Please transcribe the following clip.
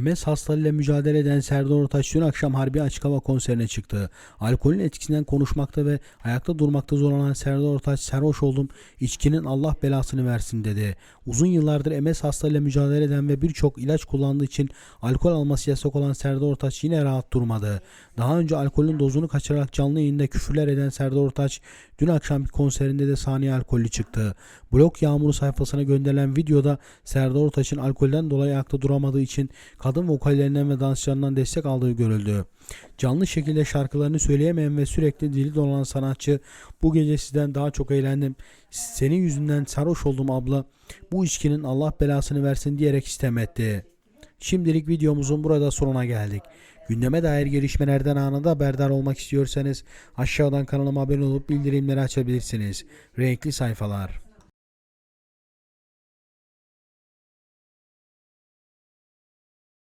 MS hastalığıyla mücadele eden Serdar Ortaç dün akşam Harbi Açık Hava konserine çıktı. Alkolün etkisinden konuşmakta ve ayakta durmakta zorlanan Serdar Ortaç sarhoş oldum, içkinin Allah belasını versin dedi. Uzun yıllardır MS hastalığıyla mücadele eden ve birçok ilaç kullandığı için alkol alması yasak olan Serdar Ortaç yine rahat durmadı. Daha önce alkolün dozunu kaçırarak canlı yayında küfürler eden Serdar Ortaç dün akşam bir konserinde de sahneye alkollü çıktı. Blok Yağmuru sayfasına gönderilen videoda Serdar Ortaç'ın alkolden dolayı ayakta duramadığı için kadın vokallerinden ve dansçılarından destek aldığı görüldü. Canlı şekilde şarkılarını söyleyemeyen ve sürekli dili dolanan sanatçı bu gece sizden daha çok eğlendim. Senin yüzünden sarhoş oldum abla. Bu içkinin Allah belasını versin diyerek istem etti. Şimdilik videomuzun burada sonuna geldik. Gündeme dair gelişmelerden anında haberdar olmak istiyorsanız aşağıdan kanalıma abone olup bildirimleri açabilirsiniz. Renkli sayfalar.